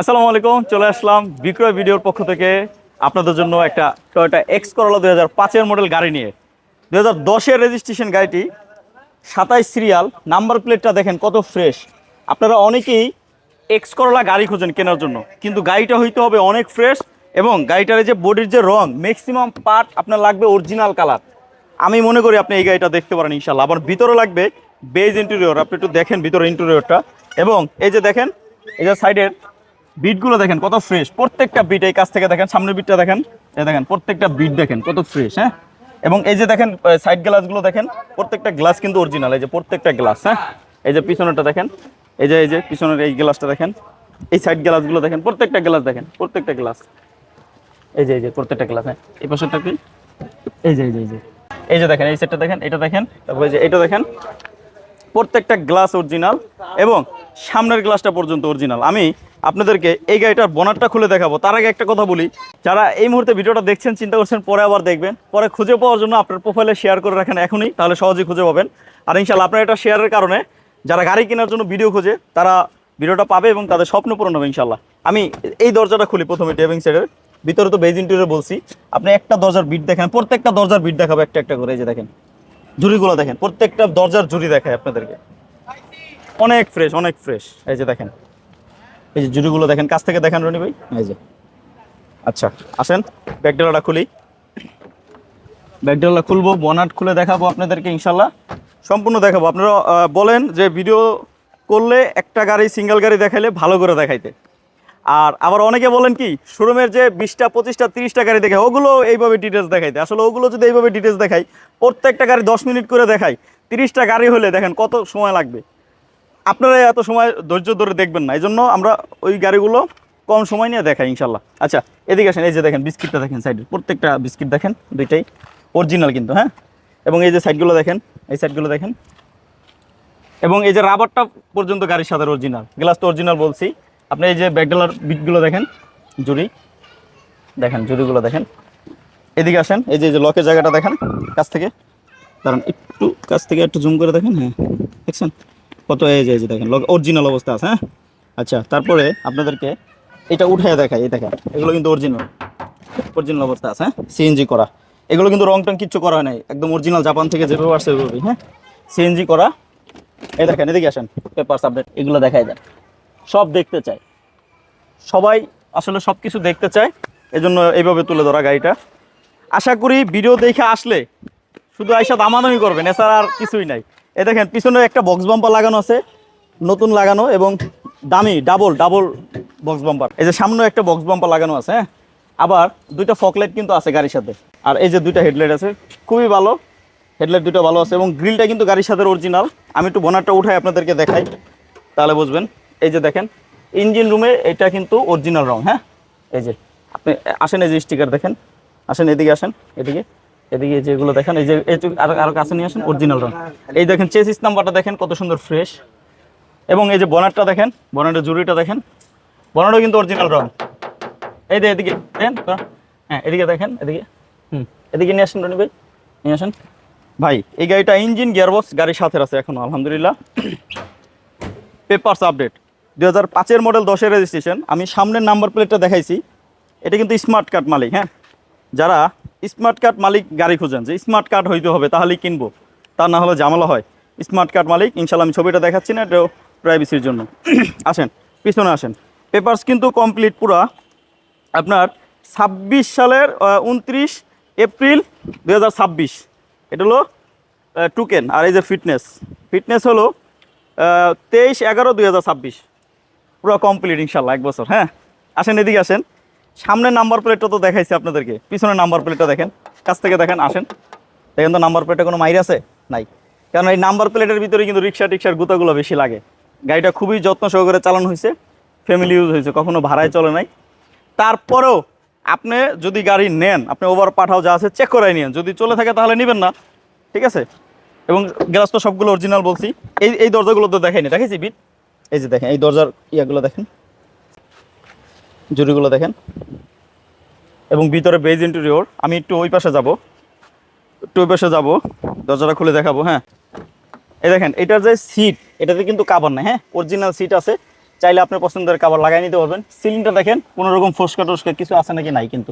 আসসালামু আলাইকুম, চলে আসলাম বিক্রয় ভিডিওর পক্ষ থেকে আপনাদের জন্য একটা টয়োটা এক্স করলা দুই হাজার পাঁচের মডেল গাড়ি নিয়ে। দুই হাজার দশের রেজিস্ট্রেশন গাড়িটি, সাতাইশ সিরিয়াল নাম্বার প্লেটটা দেখেন কত ফ্রেশ আপনারা অনেকেই এক্স করলা গাড়ি খোঁজেন কেনার জন্য, কিন্তু গাড়িটা হইতে হবে অনেক ফ্রেশ এবং গাড়িটার যে বডির যে রং ম্যাক্সিমাম পার্ট আপনার লাগবে অরিজিনাল কালার আমি মনে করি আপনি এই গাড়িটা দেখতে পারেন ইনশাল্লাহ আবার ভিতরে লাগবে বেজ ইন্টেরিয়র আপনি একটু দেখেন ভিতরে ইন্টেরিয়রটা এবং এই যে দেখেন, এই যে সাইডের বিটগুলো দেখেন কত ফ্রেশ প্রত্যেকটা বিট এই কাছ থেকে দেখেন, সামনের বিটটা দেখেন, এই দেখেন, প্রত্যেকটা বিট দেখেন কত ফ্রেশ হ্যাঁ? এবং এই যে দেখেন সাইড গ্লাসগুলো দেখেন, প্রত্যেকটা গ্লাস কিন্তু অরিজিনাল এই যে প্রত্যেকটা গ্লাস হ্যাঁ? এই যে পিছনেরটা দেখেন, এই যে এই যে পিছনের এই গ্লাসটা দেখেন, এই সাইড গ্লাসগুলো দেখেন, প্রত্যেকটা গ্লাস দেখেন, প্রত্যেকটা গ্লাস এই যে এই যে প্রত্যেকটা গ্লাস হ্যাঁ? এই পাশেরটা কি? এই যে এই যে এই যে। এই যে দেখেন, এই সেটটা দেখেন, এটা দেখেন, তারপরে যে এটা দেখেন, প্রত্যেকটা গ্লাস অরিজিনাল এবং সামনের গ্লাসটা পর্যন্ত অরিজিনাল আমি আপনাদেরকে এই গাড়িটার বনারটা খুলে দেখাবো। তার আগে একটা কথা বলি, যারা এই মুহূর্তে ভিডিওটা দেখছেন, চিন্তা করছেন, পরে আবার দেখবেন, পরে খুঁজে পাওয়ার জন্য আপনার প্রোফাইলে শেয়ার করে রাখেন এখনই, তাহলে সহজেই খুঁজে পাবেন। আর ইনশাল্লাহ আপনার এটা শেয়ারের কারণে যারা গাড়ি কেনার জন্য ভিডিও খোঁজে, তারা ভিডিওটা পাবে এবং তাদের স্বপ্ন পূরণ হবে ইনশাল্লাহ আমি এই দরজাটা খুলি প্রথমে ডেভিং সাইডের ভিতরে তো বেজ ইন্টেরিয়র বলছি। আপনি একটা দরজার বিট দেখেন, প্রত্যেকটা দরজার বিট দেখাবো একটা একটা করে, এই যে দেখেন। জুড়িগুলো দেখেন, প্রত্যেকটা দরজার জুড়ি দেখায় আপনাদেরকে। অনেক ফ্রেশ অনেক ফ্রেশ এই যে দেখেন। এই যে জুড়িগুলো দেখেন, কাছ থেকে দেখেন রনি ভাই। এই যে। আচ্ছা আসেন। ব্যাকডেলাটা খুলি। ব্যাকডেলা খুলবো, বনাট খুলে দেখাবো আপনাদেরকে, ইনশাল্লাহ। সম্পূর্ণ দেখাবো। আপনারা বলেন যে ভিডিও করলে একটা গাড়ি, সিঙ্গেল গাড়ি দেখাইলে ভালো করে দেখাইতে। আর আবার অনেকে বলেন কি, শোরুমের যে বিশটা, পঁচিশটা, তিরিশটা গাড়ি দেখে ওগুলো এইভাবে ডিটেলস দেখাইতে। আসলে ওগুলো যদি এইভাবে ডিটেলস দেখাই, প্রত্যেকটা গাড়ি দশ মিনিট করে দেখাই, তিরিশটা গাড়ি হলে দেখেন কত সময় লাগবে। আপনারা এত সময় ধৈর্য ধরে দেখবেন না এই জন্য আমরা ওই গাড়িগুলো কম সময় নিয়ে দেখাই, ইনশাল্লাহ। আচ্ছা এদিকে আসেন, এই যে দেখেন, বিস্কিটটা দেখেন সাইডে, প্রত্যেকটা বিস্কিট দেখেন, দুইটাই। অরিজিনাল কিন্তু হ্যাঁ? এবং এই যে সাইডগুলো দেখেন, এই সাইডগুলো দেখেন। এবং এই যে রাবারটা পর্যন্ত গাড়ির সাথে অরিজিনাল গ্লাস তো অরিজিনাল বলছি। আপনি এই যে ব্যাকডালার বিটগুলো দেখেন, জুড়ি। দেখেন, জুড়িগুলো দেখেন। এদিকে আসেন, এই যে এই যে লকের জায়গাটা দেখেন, কাছ থেকে। কারণ একটু কাছ থেকে একটু জুম করে দেখেন হ্যাঁ। দেখছেন? কত এই যে দেখেন অরিজিনাল অবস্থা আছে হ্যাঁ? আচ্ছা তারপরে আপনাদেরকে এটা উঠে দেখাই, এই দেখেন, এগুলো কিন্তু অরিজিনাল অরিজিনাল অবস্থা আছে হ্যাঁ? সিএনজি করা। এগুলো কিন্তু রং টং কিচ্ছু করা হয় নাই, একদম অরিজিনাল জাপান থেকে যেভাবে আসছে ওইভাবেই হ্যাঁ? সিএনজি করা, এই দেখেন, এদিকে আসেন পেপারস আপডেট এগুলো দেখাই দেন। সব দেখতে চায় সবাই আসলে সব কিছু দেখতে চায়, এজন্য এইভাবে তুলে ধরা গাড়িটা। আশা করি ভিডিও দেখে আসলে শুধু আইসা দামাদামি করবেন, এছাড়া আর কিছুই নাই। এ দেখেন, পিছনে একটা বক্স বাম্পার লাগানো আছে, নতুন লাগানো এবং দামি ডাবল ডাবল বক্স বাম্পার এই যে সামনে একটা বক্স বাম্পার লাগানো আছে হ্যাঁ? আবার দুইটা ফকলাইট কিন্তু আছে গাড়ির সাথে। আর এই যে দুইটা হেডলাইট আছে, খুবই ভালো। হেডলাইট দুটো ভালো আছে এবং গ্রিলটা কিন্তু গাড়ির সাথে অরিজিনাল আমি একটু বোনারটা উঠাই আপনাদেরকে দেখাই, তাহলে বুঝবেন। এই যে দেখেন ইঞ্জিন রুমে এটা কিন্তু অরিজিনাল রং হ্যাঁ? এই যে, আপনি আসেন এই যে স্টিকার দেখেন। আসেন, এদিকে আসেন, এদিকে। এদিকে যেগুলো দেখেন, এই যে আরও আরও কাছে নিয়ে আসেন অরিজিনাল রং। এই দেখেন চেসিস নাম্বারটা দেখেন, কত সুন্দর ফ্রেশ এবং এই যে বনারটা দেখেন বনারের জুড়িটা দেখেন বনারও কিন্তু অরিজিনাল রং। এই যে এদিকে হ্যাঁ এদিকে দেখেন, এদিকে। হুম, এদিকে নিয়ে আসেন, রনি ভাই, নিয়ে আসেন। ভাই, এই গাড়িটা ইঞ্জিন গিয়ারবক্স গাড়ির সাথে আছে এখন, আলহামদুলিল্লাহ। পেপারস আপডেট দু হাজার পাঁচের মডেল দশের রেজিস্ট্রেশন আমি সামনের নাম্বার প্লেটটা দেখাইছি। এটা কিন্তু স্মার্ট কার্ড মালিক হ্যাঁ? যারা স্মার্ট কার্ড মালিক গাড়ি খুঁজেন, যে স্মার্ট কার্ড হইতে হবে, তাহলেই কিনবো। তা না হলে ঝামেলা হয়। স্মার্ট কার্ড মালিক ইনশাল্লাহ আমি ছবিটা দেখাচ্ছি না, এটাও প্রাইভেসির জন্য। আসেন, পিছনে আসেন। পেপারস কিন্তু কমপ্লিট পুরা। আপনার ছাব্বিশ সালের উনত্রিশ এপ্রিল দু হাজার ছাব্বিশ। এটা হলো টুকেন আর এই যে ফিটনেস ফিটনেস হলো তেইশ এগারো দুই হাজার ছাব্বিশ। পুরো কমপ্লিট ইনশাল্লাহ এক বছর হ্যাঁ? আসেন, এদিকে আসেন। সামনের নাম্বার প্লেটটা তো দেখাইছি আপনাদেরকে। পিছনের নাম্বার প্লেটটা দেখেন। কাছ থেকে দেখেন, আসেন। দেখেন তো নাম্বার প্লেটে কোনো মাইর আছে? নাই। কারণ এই নাম্বার প্লেটের ভিতরে কিন্তু রিক্সা টিক্সার গুতাগুলো বেশি লাগে। গাড়িটা খুবই যত্ন সহকারে চালানো হয়েছে ফ্যামিলি ইউজ হয়েছে, কখনো ভাড়ায় চলে নাই। তারপরেও আপনি যদি গাড়ি নেন, আপনি ওভার পাঠাও যা আছে চেক করাই নিন যদি চলে থাকে তাহলে নেবেন না, ঠিক আছে? এবং গ্লাস তো সবগুলো অরিজিনাল বলছি। এই এই দরজাগুলো তো দেখাইনি দেখেছি বিট? এই যে দেখেন, এই দরজার ইয়াগুলো দেখেন। জুড়িগুলো দেখেন। এবং ভিতরে বেজ ইন্টেরিয়র আমি একটু ওই পাশে যাব। একটু ওই পাশে যাব, দরজাটা খুলে দেখাবো হ্যাঁ। এই দেখেন, এটার যে সিট এটাতে কিন্তু কাভার নাই হ্যাঁ। অরিজিনাল সিট আছে। চাইলে আপনার পছন্দের কাবার লাগাই নিতে পারবেন। সিলিংটা দেখেন কোনো রকম ফোসকা টোসকা কিছু আছে নাকি নাই কিন্তু।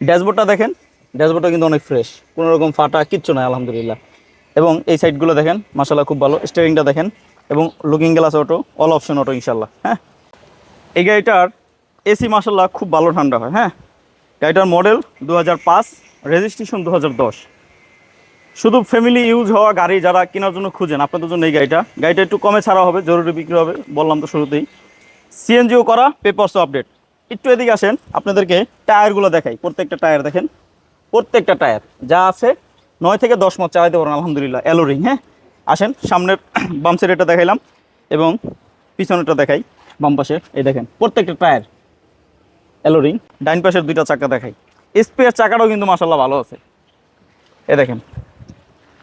ড্যাশবোর্ডটা দেখেন ড্যাশবোর্ডটা কিন্তু অনেক ফ্রেশ কোনো রকম ফাটা কিচ্ছু নাই, আলহামদুলিল্লাহ। এবং এই সাইডগুলো দেখেন মাসাল্লাহ খুব ভালো। স্টিয়ারিংটা দেখেন, এবং looking glass auto all option auto ইনশাল্লাহ হ্যাঁ। এই গাড়িটার এসি মাসাল্লাহ খুব ভালো ঠান্ডা হয় হ্যাঁ? গাড়িটার মডেল দু হাজার পাঁচ, রেজিস্ট্রেশন দু হাজার দশ। শুধু ফ্যামিলি ইউজ হওয়া গাড়ি যারা কেনার জন্য খুঁজেন, আপনাদের জন্য এই গাড়িটা। গাড়িটা একটু কমে ছাড়া হবে, জরুরি বিক্রি হবে, বললাম তো শুরুতেই। সিএনজিও করা পেপারসও আপডেট একটু এদিকে আসেন, আপনাদেরকে টায়ারগুলো দেখাই, প্রত্যেকটা টায়ার দেখেন। প্রত্যেকটা টায়ার, যা আছে, নয় থেকে দশ মাস চালাইতে পারেন আলহামদুলিল্লাহ অ্যালোরিং হ্যাঁ? আসেন, সামনের বাম সাইডেরটা দেখাইলাম, এবং পিছনেরটা দেখাই, বাম পাশে, এই দেখেন, প্রত্যেকটা টায়ার। অ্যালোরিং ডাইন পাশের দুইটা চাকা দেখাই। স্পেয়ার চাকাটাও কিন্তু মাসাল্লাহ ভালো আছে। এ দেখেন,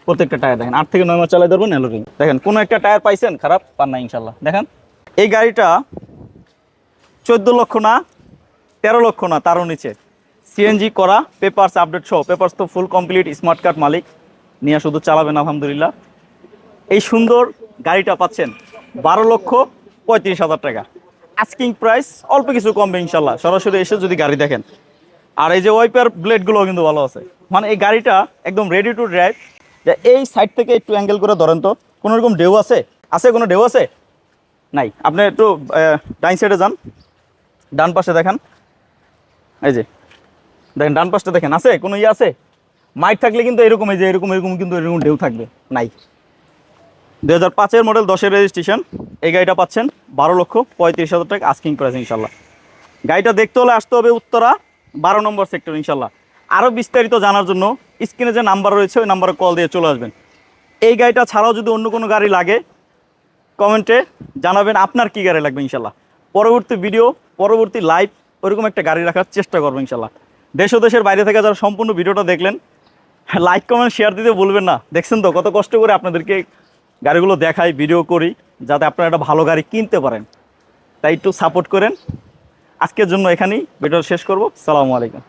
প্রত্যেকটা টায়ার দেখেন, আট থেকে নয় মাস চালাই ধরবেন অ্যালোরিং দেখেন, কোনো একটা টায়ার পাইছেন, খারাপ, পান না ইনশাল্লাহ দেখেন, এই গাড়িটা চোদ্দ লক্ষ না, তেরো লক্ষ না, তারও নিচে। সিএনজি করা, পেপারস আপডেট সহ, পেপারস তো ফুল কমপ্লিট স্মার্ট কার্ড মালিক, নিয়ে শুধু চালাবেন, আলহামদুলিল্লাহ। এই সুন্দর গাড়িটা পাচ্ছেন বারো লক্ষ পঁয়ত্রিশ হাজার টাকা। আস্কিং প্রাইস অল্প কিছু কমবে ইনশাল্লাহ সরাসরি এসে যদি গাড়ি দেখেন। আর এই যে ওয়াইপার ব্লেডগুলো কিন্তু ভালো আছে। মানে এই গাড়িটা একদম রেডি টু ড্রাইভ যে এই সাইড থেকে একটু অ্যাঙ্গেল করে ধরেন তো, কোনো রকম ঢেউ আছে? আছে কোনো ঢেউ আছে? নাই। আপনি একটু ডাইন সাইডে যান। ডান পাশে দেখেন। এই যে, দেখেন ডান পাশটা দেখেন। আছে? কোনো ইয়ে আছে? মাইট থাকলে কিন্তু এরকম, এই যে এরকম এরকম কিন্তু এরকম ঢেউ থাকবে। নাই। দু হাজার পাঁচের মডেল দশের রেজিস্ট্রেশন এই গাড়িটা পাচ্ছেন বারো লক্ষ পঁয়ত্রিশ হাজার টাকা আস্কিং প্রাইস ইনশাল্লাহ। গাড়িটা দেখতে হলে আসতে হবে উত্তরা, বারো নম্বর সেক্টর ইনশাল্লাহ। আরও বিস্তারিত জানার জন্য স্ক্রিনে যে নাম্বার রয়েছে, ওই নাম্বারে কল দিয়ে চলে আসবেন। এই গাড়িটা ছাড়াও যদি অন্য কোনো গাড়ি লাগে কমেন্টে জানাবেন আপনার কি গাড়ি লাগবে ইনশাল্লাহ। পরবর্তী ভিডিও পরবর্তী লাইভ ওরকম একটা গাড়ি রাখার চেষ্টা করব ইনশাল্লাহ। দেশ ও দেশের বাইরে থেকে যারা সম্পূর্ণ ভিডিওটা দেখলেন লাইক কমেন্ট শেয়ার দিতে বলবেন না। দেখছেন তো, কত কষ্ট করে আপনাদেরকে গাড়িগুলো দেখাই, ভিডিও করি, যাতে আপনারা একটা ভালো গাড়ি কিনতে পারেন। তাই একটু সাপোর্ট করেন। আজকের জন্য এখানেই ভিডিও শেষ করব। সালামু আলাইকুম।